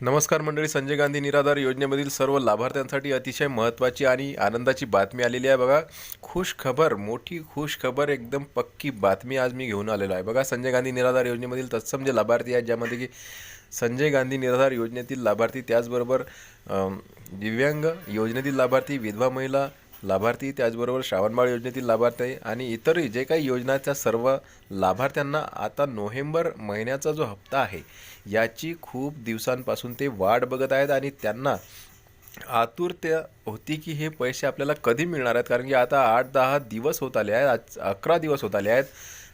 नमस्कार मंडळी संजय गांधी निराधार योजनेमधील सर्व लाभार्थ्यांसाठी अतिशय महत्त्वाची आणि आनंदाची बातमी आलेली आहे. बघा खुश खबर मोठी खुश खबर एकदम पक्की बातमी आज मी घेऊन आलेलो आहे. बघा संजय गांधी निराधार योजनेमधील तत्सम जे लाभार्थी आहेत ज्यामध्ये की संजय गांधी निराधार योजनेतील लाभार्थी त्याचबरोबर दिव्यांग योजनेतील लाभार्थी विधवा महिला लाभार्थी त्याचबरोबर श्रावणबाळ योजनेतील लाभार्थी आणि इतरही जे काही योजनाच्या सर्व लाभार्थ्यांना आता नोव्हेंबर महिन्याचा जो हप्ता आहे याची खूप दिवसांपासून ते वाट बघत आहेत आणि त्यांना आतुरता होती की हे पैसे आपल्याला कधी मिळणार आहेत? कारण की आता आठ दहा दिवस होत आले आहेत आज अकरा दिवस होत आले आहेत.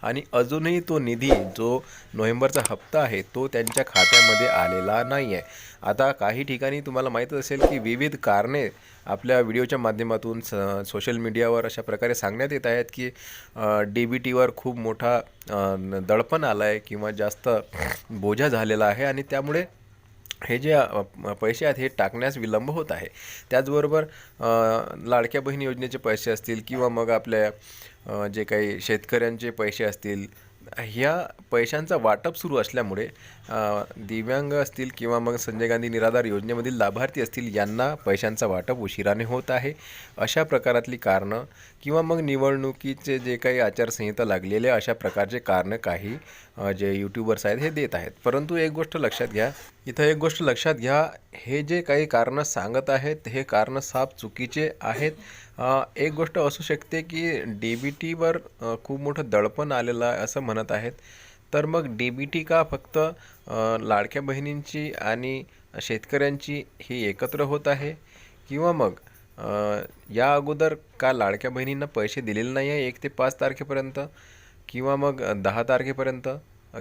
आणि अजूनही तो निधी जो नोव्हेंबरचा हप्ता आहे तो त्यांच्या खात्यामध्ये आलेला नाही आहे आता काही ठिकाणी तुम्हाला माहीतच असेल की विविध कारणे आपल्या व्हिडिओच्या माध्यमातून स सोशल मीडियावर अशा प्रकारे सांगण्यात येत आहेत की डी बी टीवर खूप मोठा दडपण आला आहे किंवा जास्त बोजा झालेला आहे आणि त्यामुळे हे जे पैसे आहेत हे टाकण्यास विलंब होत आहे. त्याचबरोबर लाडक्या बहीण योजनेचे पैसे असतील किंवा मग आपल्या जे काही शेतकऱ्यांचे पैसे असतील ह्या पैशांचा वाटप सुरू असल्यामुळे दिव्यांग असतील किंवा मग संजय गांधी निराधार योजनेमधील लाभार्थी असतील यांना पैशांचा वाटप उशिराने होत आहे. अशा प्रकारातली कारणं किंवा मग निवडणुकीचे जे काही आचारसंहिता लागलेले अशा प्रकारचे कारणं काही जे यूट्यूबर्स आहेत हे देत आहेत. परंतु एक गोष्ट लक्षात घ्या. इथं एक गोष्ट लक्षात घ्या हे जे काही कारणं सांगत आहेत हे कारणं साफ चुकीचे आहेत. एक गोष्ट असू शकते की डी बी टीवर खूप मोठं दडपण आलेलं आहे असं म्हणत आहेत. तर मग डी बी टी का फक्त लाडक्या बहिणींची आणि शेतकऱ्यांची ही एकत्र होत आहे? किंवा मग या अगोदर का लाडक्या बहिणींना पैसे दिलेले नाही आहे एक ते पाच तारखेपर्यंत? किंवा मग दहा तारखेपर्यंत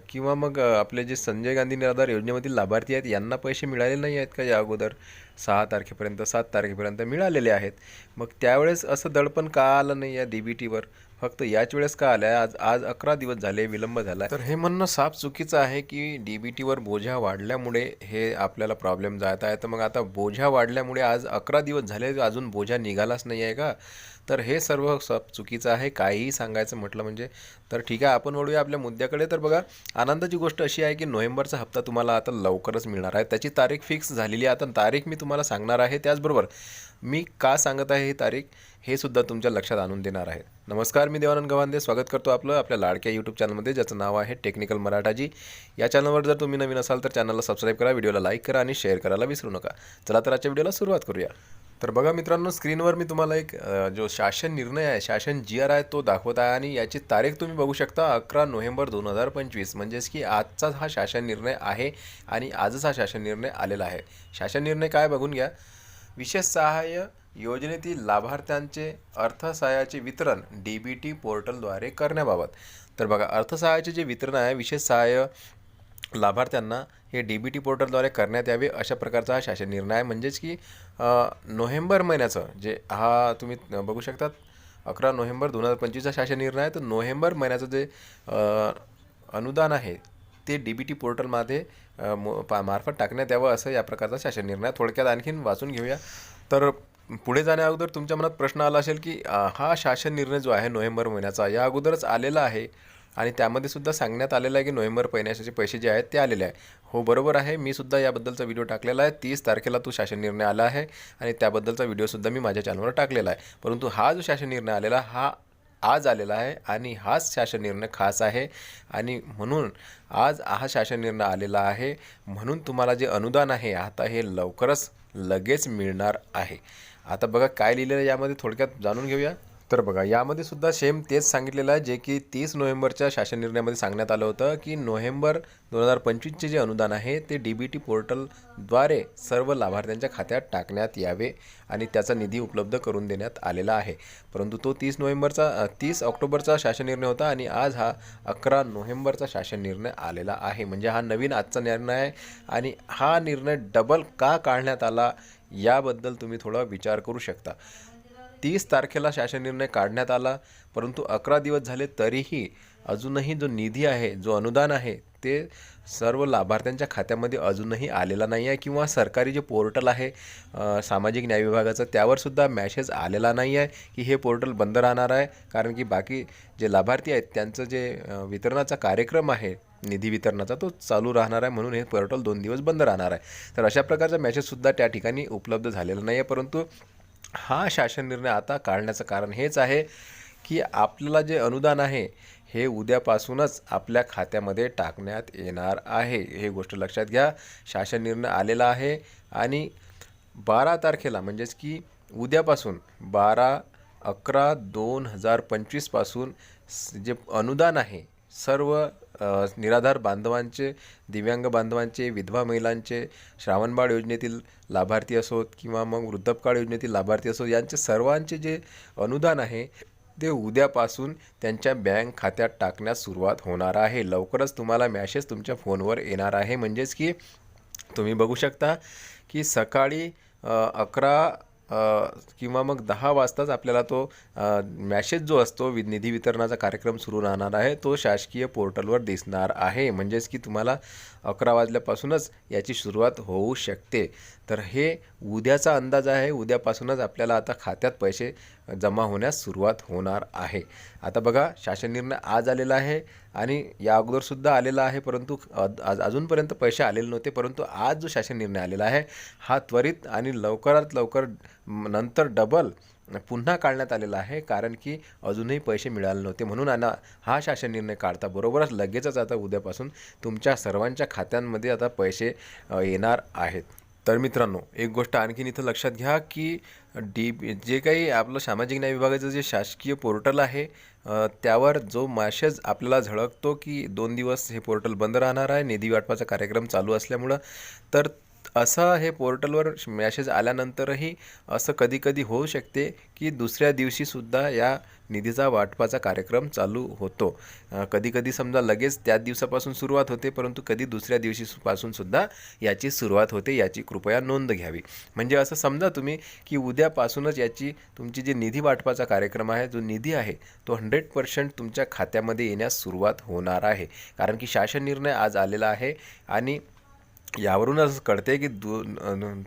किंवा मग आपले जे संजय गांधी निराधार योजनेमधील लाभार्थी आहेत यांना पैसे मिळाले नाही आहेत का या अगोदर? सहा तारखेपर्यंत सात तारखेपर्यंत मिळालेले आहेत. मग त्यावेळेस असं दडपण का आलं नाही या डी बी टीवर फक्त याच वेळेस का आलं आहे आज आज अकरा दिवस झाले विलंब झाला तर हे म्हणणं साफ चुकीचं आहे की डी बी टीवर बोझ्या वाढल्यामुळे हे आपल्याला प्रॉब्लेम जात आहे. तर मग आता बोझ्या वाढल्यामुळे आज अकरा दिवस झाले अजून बोझा निघालाच नाही आहे का? तर हे सर्व सब चुकीचं आहे. काहीही सांगायचं म्हटलं म्हणजे तर ठीक आहे आपण वळूया आपल्या मुद्द्याकडे. तर बघा आनंदाची गोष्ट अशी आहे की नोव्हेंबरचा हप्ता तुम्हाला आता लवकरच मिळणार आहे. त्याची तारीख फिक्स झालेली आहे. आता तारीख मी तुम्हाला सांगणार आहे त्याचबरोबर मी का सांगत आहे ही तारीख? हे सुद्धा तुमच्या लक्षात आणून देणार आहे. नमस्कार मी देवानंद गवांदे. स्वागत करतो आपलं आपल्या लाडक्या यूट्यूब चॅनलमध्ये ज्याचं नाव आहे टेक्निकल मराठाजी या चॅनलवर जर तुम्ही नवीन असाल तर चॅनलला सबस्क्राईब करा व्हिडिओला लाईक करा आणि शेअर करायला विसरू नका. चला तर आजच्या व्हिडिओला सुरुवात करूया. तर बघा मित्रांनो स्क्रीनवर मी तुम्हाला एक जो शासन निर्णय आहे शासन जी आर आहे तो दाखवत आहे आणि याची तारीख तुम्ही बघू शकता अकरा नोव्हेंबर दोन हजार पंचवीस. म्हणजेच की आजचाच हा शासन निर्णय आहे आणि आजच हा शासन निर्णय आलेला आहे. शासन निर्णय काय बघून घ्या. विशेष सहाय्य योजनेतील लाभार्थ्यांचे अर्थसहाय्याचे वितरण डी बी टी पोर्टलद्वारे करण्याबाबत. तर बघा अर्थसहाय्याचे जे वितरण आहे विशेष सहाय्य लाभार्थ्यांना हे डी बी टी पोर्टलद्वारे करण्यात यावे अशा प्रकारचा हा शासन निर्णय आहे. म्हणजेच की नोव्हेंबर महिन्याचं जे हा तुम्ही बघू शकतात अकरा नोव्हेंबर दोन हजार पंचवीसचा शासन निर्णय आहे. तर नोव्हेंबर महिन्याचं जे अनुदान आहे ते डी बी टी पोर्टलमध्ये मो- पा मार्फत टाकण्यात यावं असं या प्रकारचा शासन निर्णय थोडक्यात आणखीन वाचून घेऊया. तर पुढे जाण्या अगोदर तुमच्या मनात प्रश्न आला असेल की हा शासन निर्णय जो आहे नोव्हेंबर महिन्याचा या अगोदरच आलेला आहे आणि त्यामध्ये सुद्धा सांगण्यात आलेलं आहे की नोव्हेंबर महिन्याचे पैसे जे आहेत ते आलेले आहे. हो बरोबर आहे. मी सुद्धा याबद्दलचा व्हिडिओ टाकलेला आहे. तीस तारखेला तो शासन निर्णय आला आहे आणि त्याबद्दलचा व्हिडिओसुद्धा मी माझ्या चॅनलवर टाकलेला आहे. परंतु हा जो शासन निर्णय आलेला हा आज आलेला आहे आणि हाच शासन निर्णय खास आहे आणि म्हणून आज हा शासन निर्णय आलेला आहे. म्हणून तुम्हाला जे अनुदान आहे आता हे लवकरच लगेच मिळणार आहे. आता बघा काय लिहिलेलं यामध्ये थोडक्यात जाणून घेऊया. तर बघा यामध्ये सुद्धा सेम तेच सांगितलेलं आहे जे की तीस नोव्हेंबरच्या शासन निर्णयामध्ये सांगण्यात आलं होतं की नोव्हेंबर दोन हजार पंचवीसचे जे अनुदान आहे ते डी बी टी पोर्टलद्वारे सर्व लाभार्थ्यांच्या खात्यात टाकण्यात यावे आणि त्याचा निधी उपलब्ध करून देण्यात आलेला आहे. परंतु तो तीस नोव्हेंबरचा तीस ऑक्टोबरचा शासन निर्णय होता आणि आज हा अकरा नोव्हेंबरचा शासन निर्णय आलेला आहे. म्हणजे हा नवीन आजचा निर्णय आहे आणि हा निर्णय डबल का काढण्यात आला याबद्दल तुम्ही थोडा विचार करू शकता. तीस तारखेला शासन निर्णय काढण्यात आला परंतु अकरा दिवस झाले तरीही अजूनही जो निधी आहे जो अनुदान आहे ते सर्व लाभार्थ्यांच्या खात्यामध्ये अजूनही आलेला नाही आहे किंवा सरकारी जे पोर्टल आहे सामाजिक न्याय विभागाचं त्यावरसुद्धा मॅसेज आलेला नाही आहे की हे पोर्टल बंद राहणार आहे. कारण की बाकी जे लाभार्थी आहेत त्यांचं जे वितरणाचा कार्यक्रम आहे निधी वितरणाचा तो चालू राहणार आहे म्हणून हे पोर्टल दोन दिवस बंद राहणार आहे. तर अशा प्रकारचा मॅसेजसुद्धा त्या ठिकाणी उपलब्ध झालेला नाही आहे परंतु हा शासन निर्णय आता काढण्याचं कारण हेच आहे की आपल्याला जे अनुदान आहे हे उद्यापासूनच आपल्या खात्यामध्ये टाकण्यात येणार आहे. हे गोष्ट लक्षात घ्या. शासन निर्णय आलेला आहे आणि बारा तारखेला म्हणजेच की उद्यापासून बारा अकरा दोन हजार पंचवीसपासून जे अनुदान आहे सर्व निराधार बांधवांचे दिव्यांग बांधवांचे विधवा महिलांचे श्रावणबाळ योजनेतील लाभार्थी असोत किंवा मग वृद्धपकाळ योजनेतील लाभार्थी असोत यांचे सर्वांचे जे अनुदान आहे ते उद्यापासून त्यांच्या बँक खात्यात टाकण्यास सुरुवात होणार आहे. लवकरच तुम्हाला मॅसेज तुमच्या फोनवर येणार आहे. म्हणजेच की तुम्ही बघू शकता की सकाळी अकरा किंवा मग दहा वाजताच आपल्याला तो मॅसेज जो असतो वि निधी वितरणाचा कार्यक्रम सुरू राहणार आहे तो शासकीय पोर्टलवर दिसणार आहे. म्हणजेच की तुम्हाला अकरा वाजल्यापासूनच याची सुरुवात होऊ शकते. तर हे उद्याचा अंदाज आहे. उद्यापासूनच आपल्याला आता खात्यात पैसे जमा होण्यास सुरुवात होणार आहे. आता बघा शासन निर्णय आज आलेला आहे आणि या अगोदरसुद्धा आलेला आहे परंतु आज अजूनपर्यंत पैसे आलेले नव्हते परंतु आज जो शासन निर्णय आलेला आहे हा त्वरित आणि लवकरात लवकर नंतर डबल पुन्हा काढण्यात आलेला आहे कारण की अजूनही पैसे मिळाले नव्हते म्हणून आणि हा शासन निर्णय काढता बरोबरच लगेचच आता उद्यापासून तुमच्या सर्वांच्या खात्यांमध्ये आता पैसे येणार आहेत. तर मित्रांनो एक गोष्ट आणखीन इथं लक्षात घ्या की डी जे काही आपलं सामाजिक न्याय विभागाचं जे शासकीय पोर्टल आहे त्यावर जो मॅसेज आपल्याला झळकतो की दोन दिवस हे पोर्टल बंद राहणार आहे निधी वाटपाचा कार्यक्रम चालू असल्यामुळं तर असं हे पोर्टलवर मॅसेज आल्यानंतरही असं कधी कधी होऊ शकते की दुसऱ्या दिवशीसुद्धा या निधीचा वाटपाचा कार्यक्रम चालू होतो. कधी कधी समजा लगेच त्याच दिवसापासून सुरुवात होते परंतु कधी दुसऱ्या दिवशीपासूनसुद्धा याची सुरुवात होते याची कृपया नोंद घ्यावी. म्हणजे असं समजा तुम्ही की उद्यापासूनच याची तुमची जी निधी वाटपाचा कार्यक्रम आहे जो निधी आहे तो हंड्रेड पर्सेंट तुमच्या खात्यामध्ये येण्यास सुरुवात होणार आहे. कारण की शासन निर्णय आज आलेला आहे आणि यावरूनच कळते की दु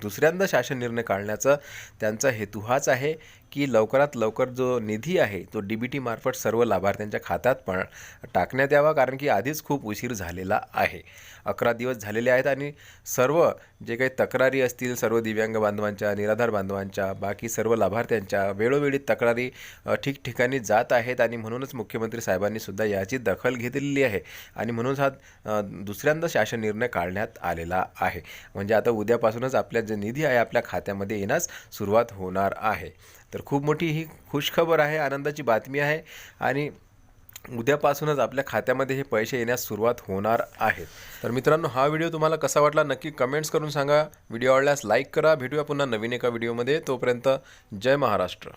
दुसऱ्यांदा शासन निर्णय काढण्याचा त्यांचा हेतू हाच आहे की लवकरात लवकर जो निधी आहे तो डी बी टी मार्फत सर्व लाभार्थ्यांच्या खात्यात पण टाकण्यात यावा कारण की आधीच खूप उशीर झालेला आहे. अकरा दिवस झालेले आहेत आणि सर्व जे काही तक्रारी असतील सर्व दिव्यांग बांधवांच्या निराधार बांधवांच्या बाकी सर्व लाभार्थ्यांच्या वेळोवेळी तक्रारी ठिकठिकाणी जात आहेत आणि म्हणूनच मुख्यमंत्री साहेबांनी सुद्धा याची दखल घेतलेली आहे आणि म्हणूनच हा दुसऱ्यांदा शासन निर्णय काढण्यात आलेला आहे. म्हणजे आता उद्यापासूनच आपल्या जे निधी आहे आपल्या खात्यामध्ये येण्यास सुरुवात होणार आहे. तर खूप मोठी ही खुशखबर आहे आनंदाची बातमी आहे आणि उद्यापासूनच आपल्या खात्यामध्ये हे पैसे येण्यास सुरुवात होणार आहेत तर मित्रांनो हा व्हिडिओ तुम्हाला कसा वाटला नक्की कमेंट्स करून सांगा. व्हिडिओ आवडल्यास लाईक करा. भेटूया पुन्हा नवीन एका व्हिडिओमध्ये. तोपर्यंत जय महाराष्ट्र.